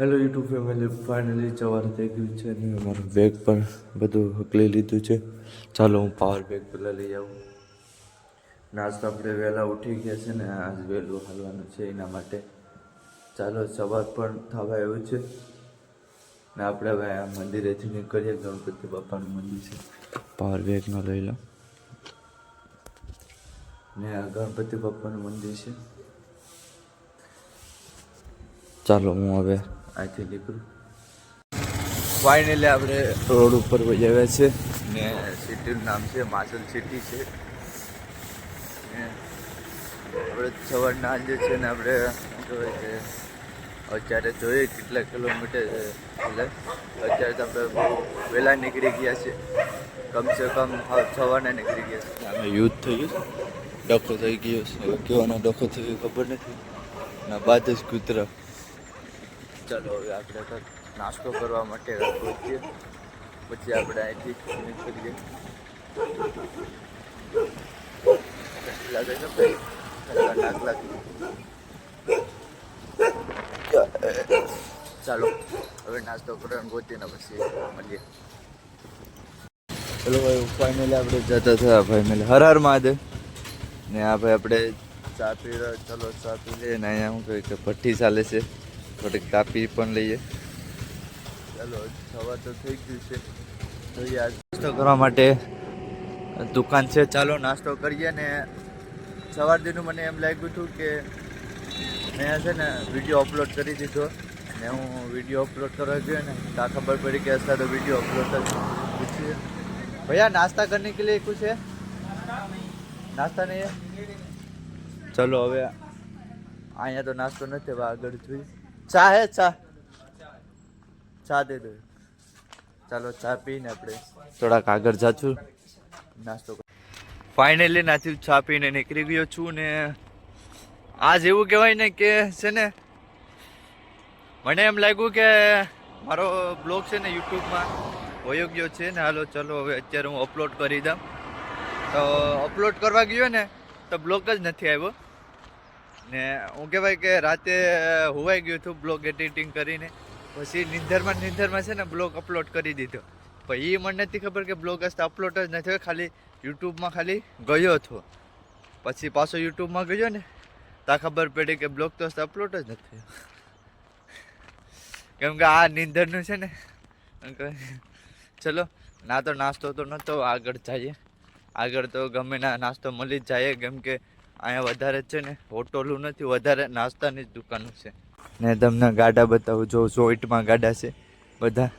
Hello YouTube family finally સવાર થઈ ગયું છે અને મારું બેગ પણ બધું હકલી લીધું છે. ચાલો, હું પાવર બેગ પહેલાં લઈ આવું. નાસ્તો આપણે વહેલા ઉઠી ગયા છે ને, આજ વહેલું હાલવાનું છે એના માટે. ચાલો, સવાર પણ થવા એવું છે. ને આપણે હવે આ મંદિરેથી નીકળીએ, ગણપતિ બાપાનું મંદિર છે. પાવર બેગનો લઈ લો. ને આ ગણપતિ બાપાનું મંદિર છે. ચાલો, હું હવે અહીંથી નીકળું ફાઇનલી આપણે રોડ ઉપર આવ્યા છે. ને સિટીનું નામ છે માસલ સિટી છે. આપણે સવારના આજે છે ને આપણે જોઈએ કે અત્યારે જોઈએ કેટલા કિલોમીટર છે. એટલે અત્યારે તો આપણે બહુ વહેલા નીકળી ગયા છે. કમસે કમ સવારના નીકળી ગયા છે. અમે યુદ્ધ થયું છે. ડખો થઈ ગયો છે. કેવાનો ડખો થયો ખબર નથી. ના બાદ જ કૂતરા. ચાલો હવે આપણે તો નાસ્તો કરવા માટે પહોંચીએ. પછી આપણે અહીંથી કરીએ. લાગે છે ભાઈ લાગે. ચાલો, હવે નાસ્તો કરવાનું પહોંચીને પછી મળીએ. ચલો ભાઈ ફાઇનલી આપણે જતા થયા ફાઇનલી હર હર મહાદેવ. ને આ ભાઈ આપણે ચા પી ચલો ચા પી લઈએ ને અહીંયા શું કહ્યું કે ભઠ્ઠી ચાલે છે. થોડીક તાપી પણ લઈએ. ચાલો સવાર તો થઈ ગયું છે. તો યાર નાસ્તો કરવા માટે દુકાન છે. ચાલો નાસ્તો કરીએ ને સવાર દીનું મને એમ લાગ્યું હતું કે મેં છે ને વીડિયો અપલોડ કરી દીધો. ને હું વીડિયો અપલોડ કરવા ગયો ને તા ખબર પડી કે અત્યારે વીડિયો અપલોડ જ પૂછીએ. ભૈયા નાસ્તા કરને કે લીએ કુછ? હે નાસ્તા નહીં? ચલો હવે અહીંયા તો નાસ્તો નથી હવે આગળ જોઈએ. ચા હે, ચા. ચા દે દો. ચાલો ચા પીને આપણે થોડાક આગળ જાશું. નાસ્તો ફાઇનલી નાથી ચા પીને નીકળી ગયો છું ને આજ એવું કહેવાય ને કે છે ને, મને એમ લાગ્યું કે મારો બ્લોગ છે ને યુટ્યુબમાં વયો ગયો છે ને હાલો ચલો હવે અત્યારે હું અપલોડ કરી દઉં. તો અપલોડ કરવા ગયો ને, તો બ્લોગ જ નથી આવ્યો. ને હું કહેવાય કે રાતે હોવાઈ ગયું હતું બ્લોગ એડિટિંગ કરીને. પછી નિંદરમાં નિંદરમાં છે ને બ્લોગ અપલોડ કરી દીધો. પણ એ મને નથી ખબર કે બ્લોગ હસ્તે અપલોડ જ નથી ખાલી યુટ્યુબમાં ખાલી ગયો હતો. પછી પાછો યુટ્યુબમાં ગયો ને, તા ખબર પડી કે બ્લોગ તો અપલોડ જ નથી કેમ કે આ નિંદરનું છે ને ચલો, ના તો નાસ્તો તો નહોતો આગળ જઈએ. આગળ તો ગમે ના નાસ્તો મળી જ જાય, કેમ કે અહીંયા વધારે છે ને હોટલું નથી, વધારે નાસ્તાની જ દુકાનો છે. ને તમને ગાડા બતાવું, જો જોઈન્ટમાં ગાડા છે, બધા.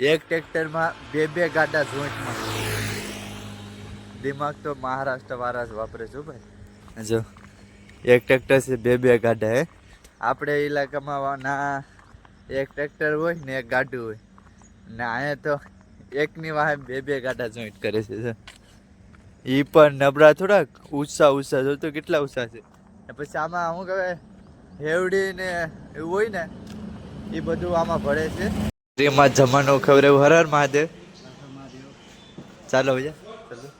એક ટ્રેક્ટરમાં બે બે ગાડા જોઈન્ટમાં. દિમાગ તો મહારાષ્ટ્ર વાળા જ વાપરે છે ભાઈ. જો, એક ટ્રેક્ટર છે, બે બે ગાડા હે. આપણે ઇલાકામાં ના, એક ટ્રેક્ટર હોય ને એક ગાડું હોય. ને અહીંયા તો એકની વાહે બે બે ગાડા જોઈન્ટ કરે છે ઈ પણ નબળા થોડાક ઉત્સાહ ઉત્સાહ. જો તો કેટલા ઉત્સાહ છે? ને પછી આમાં શું કહેવાય? હેવડી ને એવું હોય ને એ બધું આમાં ભળે છે. એમાં જમાનો ખબર એવું હરર મહાદેવ. ચાલો ભૈયા ચાલો.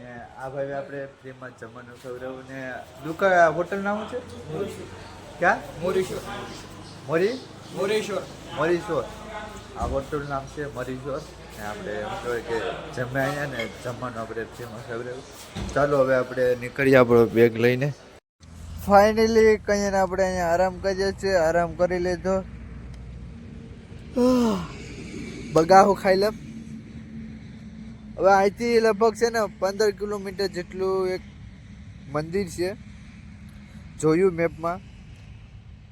ને આ ભાઈ આપણે ફ્રીમાં જમવાનું ખવડાવું ને દુકાન હોટલ નામ છે? ક્યાં? મોરીશોર. મોરી? મોરેશ્વર મરીશોર. આ હોટલ નામ છે મરીશોર. ને આપણે એમ કહેવાય કે જમ્યા અહીંયા ને, જમવાનું આપણે ફેમસ ખવડાવ્યું ચાલો હવે આપણે નીકળીએ આપણો બેગ લઈને. ફાઇનલી કહીને આપણે અહીંયા આરામ કરીએ છીએ, આરામ કરી લીધો બગાહો ખાઈ લે. હવે અહીંથી લગભગ છે ને પંદર કિલોમીટર જેટલું એક મંદિર છે. જોયું મેપમાં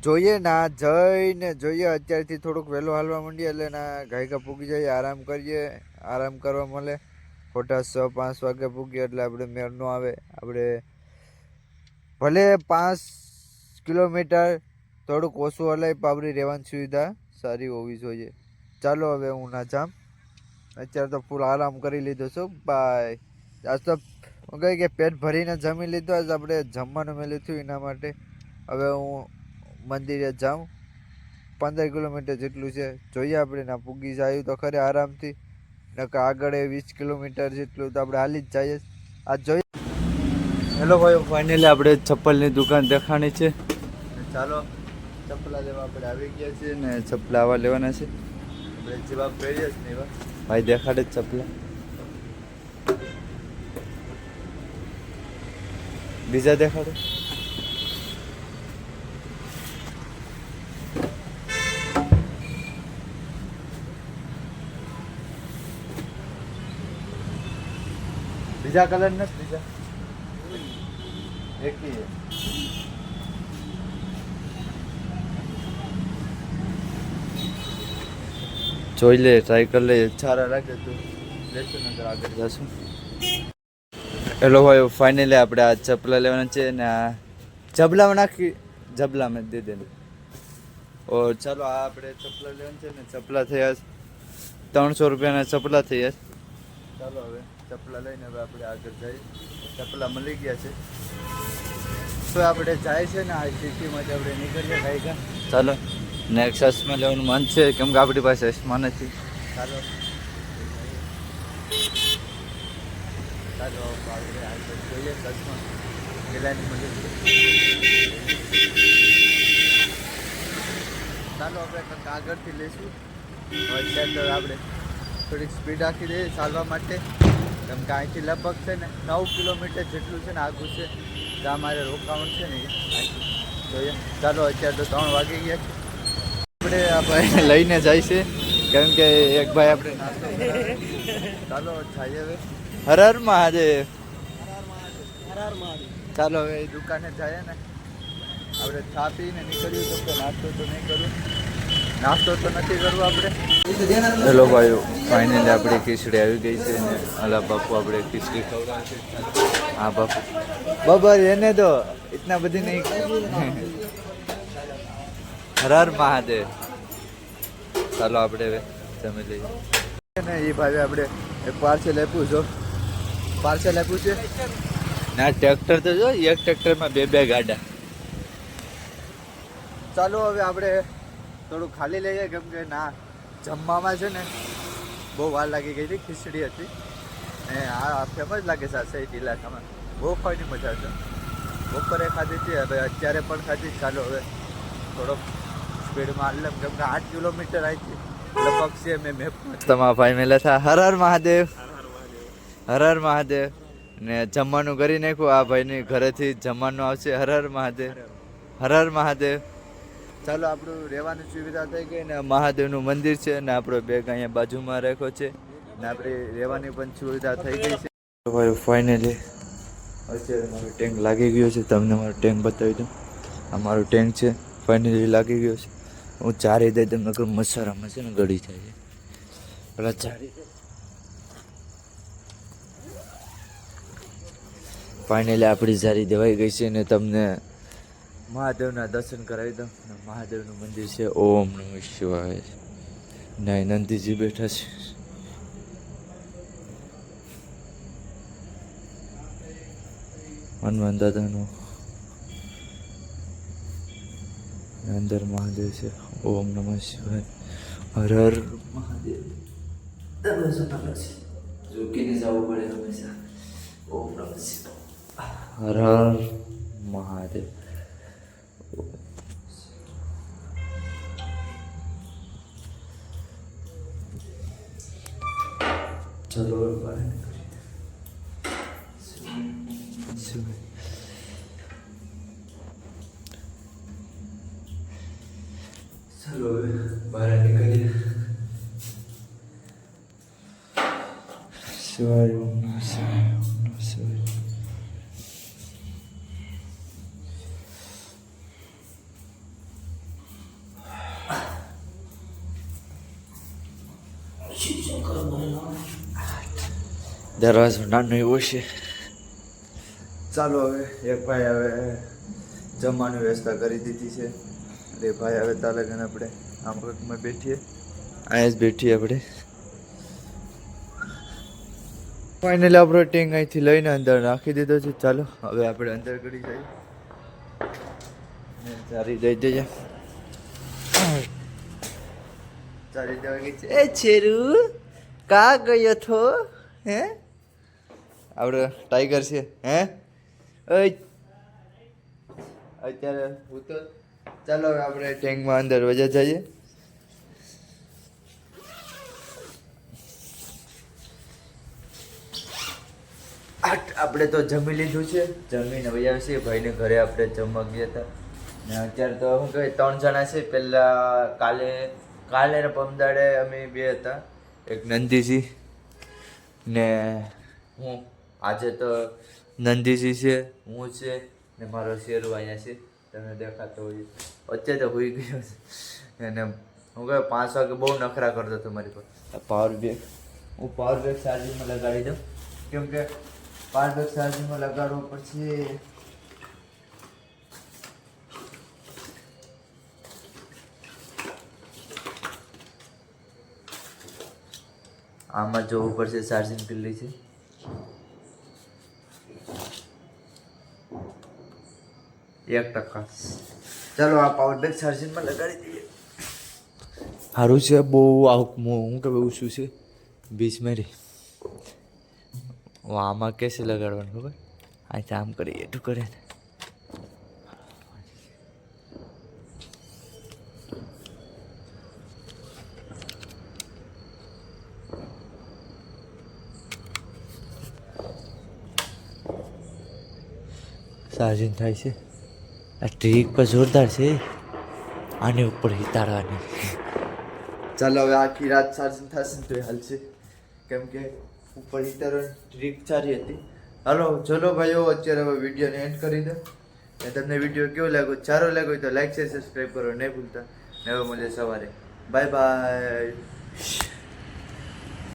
જોઈએ ના જઈને જોઈએ. અત્યારથી થોડુંક વહેલું હાલવા માંડીએ એટલે ના ગાયકા પૂગી જઈએ, આરામ કરીએ. આરામ કરવા મળે. ખોટા છ, પાંચ વાગે પૂગીએ એટલે આપણે મેળ ન આવે. આપણે ભલે પાંચ કિલોમીટર થોડુંક ઓછું હલાય, પણ રહેવાની સુવિધા સારી હોવી જોઈએ. ચાલો હવે હું ના જામ. અત્યારે તો ફૂલ આરામ કરી લીધો છું. બાય આજ તો હું કહી કે પેટ ભરીને જમી લીધું. આજ આપણે જમવાનું મેં લીધું એના માટે. હવે હું મંદિરે જાઉં. પંદર કિલોમીટર જેટલું છે. જોઈએ આપણે ના પૂગી જાય તો ખરે આરામથી. નકર આગળ એ વીસ કિલોમીટર જેટલું તો આપણે હાલી જ જઈએ. આ જોઈએ. હેલો ભાઈ ફાઇનલી આપણે ચપ્પલની દુકાન દેખાણી છે. ચાલો ચપ્પલા લેવા આપણે આવી ગયા છીએ ને ચપલા આવા લેવાના છે. આપણે જેવા પહેરીએ જ ને એવા ભાઈ દેખાડે જ ચપ્પલા. બીજા દેખાડો. બીજા કલર નથી બીજા. એક જોઈ લે ટ્રાય કરી લે. સારા લાગે તો. લેશું નગર આગળ જશું. હેલો ભાઈ ફાઇનલી આપણે આ ચપલા લેવાના છે ને આ જબલામાં નાખી. જબલામાં દે દે ઓ ચાલો આ આપણે ચપલા લેવાના છે ને ચપલા થયા. ત્રણસો રૂપિયાના ચપલા થયા. ચાલો હવે. ચપલા લઈને હવે આપણે આગળ જઈએ. ચપલા મળી ગયા છે. તો આપણે જાય છે ને આ સિટીમાંથી આપણે નીકળીએ ભાઈ ચાલો ને ચશ્મા લેવાનું મન છે. કેમ કે આપણી પાસે ચશ્મા નથી. ચાલો. ચાલો આપણે આગળ જોઈએ ચશ્મા. પેલાની મળી ચાલો આપણે આગળથી લઈશું. અત્યારે આપણે થોડીક સ્પીડ રાખી દઈએ ચાલવા માટે. કેમ કે અહીંથી લગભગ છે ને નવ કિલોમીટર જેટલું છે ને આગું છે. ત્યાં મારે રોકાવાનું છે ને જોઈએ. ચાલો અત્યારે તો ત્રણ વાગી ગયા છે. આપણે આ ભાઈને લઈને જાય છે. કેમ કે એક ભાઈ આપણે ચાલો જાય હવે. હર હર મહાદેવ. ચાલો હવે દુકાને જાય ને. આપણે ચા પીને નીકળ્યું તો નાસ્તો તો નહીં કરું. નાસ્તો તો નથી કરવો આપણે. હેલો ભાઈઓ ફાઇનલી આપણી ખીચડી આવી ગઈ છે ને. અલા બાપુ આપણે ખીચડી ખવડાવે હા બાપુ. બબર એને તો ઇતના બધી નહીં. હર હર મહાદેવ. ચાલો આપણે જમી લઈએ. ને એ ભાઈ આપણે એક પાર્સલ આપ્યું છો. પાર્સલ આપ્યું છે? ના ટ્રેક્ટર તો જો એક ટ્રેક્ટરમાં બે બે ગાડા. ચાલો હવે આપણે થોડું ખાલી લઈએ કેમ કે ના જમવામાં છે ને બહુ વાર લાગી ગઈ હતી ખીચડી હતી. ને આ ફેમસ લાગે છે આ સહિત ઇલાકામાં બહુ ખાવાની મજા છે. બપોરે ખાધી હતી હવે અત્યારે પણ ખાધી. ચાલો હવે થોડોક સ્પીડમાં હાલ કેમ કે આઠ કિલોમીટર અહીંથી લગભગ છે મેં મેપ તમારા ભાઈ મેલે થા હર હર મહાદેવ. હર હર મહાદેવ. ને જમવાનું કરી નાખ્યું. આ ભાઈની ઘરેથી જમવાનું આવશે. હર હર મહાદેવ. હર હર મહાદેવ. ચાલો, આપણું રહેવાની સુવિધા થઈ ગઈ ને મહાદેવનું મંદિર છે ને આપણો બેગ અહીંયા બાજુમાં રાખ્યો છે ને આપણી રહેવાની પણ સુવિધા થઈ ગઈ છે. ભાઈ ફાઇનલી અત્યારે મારો ટેન્ક લાગી ગયો છે. તમને મારો ટેન્ક બતાવી દઉં. આ મારો ટેન્ક છે. ફાઇનલી લાગી ગયો છે. હું ચારી દઈ તમને કહું, મસારામાં છે ને ગળી થાય છે. પેલા ચારી ફાઇનલી આપણી જારી દેવાઈ ગઈ છે ને તમને મહાદેવના દર્શન કરાવી દઉં. મહાદેવનું મંદિર છે, ઓમ નમઃ શિવાય. નાય નંદીજી બેઠા છે. હનુમાન દાદાનું અંદર મહાદેવ છે, ઓમ નમઃ શિવાય. હર હર મહાદેવ. ઝૂકીને જવું પડે હંમેશા. ઓમ નમઃ શિવાય. હર હર મહાદેવ. શિવાય. ચલો હવે બહાર નીકળીએ. શિવાય ઓમ નમઃ શિવાય ઓમ નમઃ શિવાય. દરવાજો નાનો એવો છે. ચાલો હવે, એક ભાઈ હવે જમવાની વ્યવસ્થા કરી દીધી છે. એટલે ભાઈ હવે તાલગન આપણે આમ બેઠીએ. અહીંયા જ બેઠીએ આપણે. ફાઇનલી આપણો ટેન્ક અહીંથી લઈને અંદર નાખી દીધો છે. ચાલો, હવે આપણે અંદર કરી જઈએ. ચારી દઈ દેજે ચારી દેવા છે. એ છેરુ, કા ગયો થો હે? આપણે ટાઈગર છે હે? અત્યારે હું તો ચાલો હવે આપણે ટેન્કમાં અંદર વજા જઈએ. આપણે તો જમી લીધું છે. જમીને વયા છીએ ભાઈને ઘરે આપણે જમવા ગયા હતા. ને અત્યારે તો શું કહે ત્રણ જણા છે. પહેલાં કાલે કાલે પમદાડે અમે બે હતા. એક નંદીજી ને હું. આજે તો નંદીજી છે, હું છે, ને મારો શેરુ અહીંયા છે. તમને દેખાતો હોય. અત્યારે તો હોઈ ગયો છે. અને હું કહે, પાંચ વાગે બહુ નખરા કરતો હતો મારી પર. પાવર બેગ હું પાવર બેગ ચાર્જિંગમાં લગાડી દઉં. કેમ કે પાવર બેગ ચાર્જિંગમાં લગાડવો પછી આમાં જોવું પડશે ચાર્જિંગ કેટલી છે. એક ટકા. ચાલો, આ પાવર બેંક ચાર્જિંગમાં લગાડી દઈએ. સારું છે, બહુ આવું હું કે બહુ શું છે? બીચ મારી. આમાં કેસે લગાડવાનું, ખબર? આ આમ કરીએ, એટલું કરે ને. ચાર્જિંગ થાય છે. આ ટ્રીક પર જોરદાર છે. આની ઉપર હિતાડવાની ચાલો હવે આખી રાત ચાર્જિંગ થશે તો હાલશે કેમ કે ઉપર હિતાડવાની ટ્રીક સારી હતી. હાલો, ચલો ભાઈઓ અત્યારે હવે વિડીયોને એન્ડ કરી દો ને તમને વીડિયો કેવો લાગ્યો? સારો લાગ્યો તો લાઈક શેર સબસ્ક્રાઈબ કરો નહીં ભૂલતા. ને હવે મળીએ સવારે. Bye bye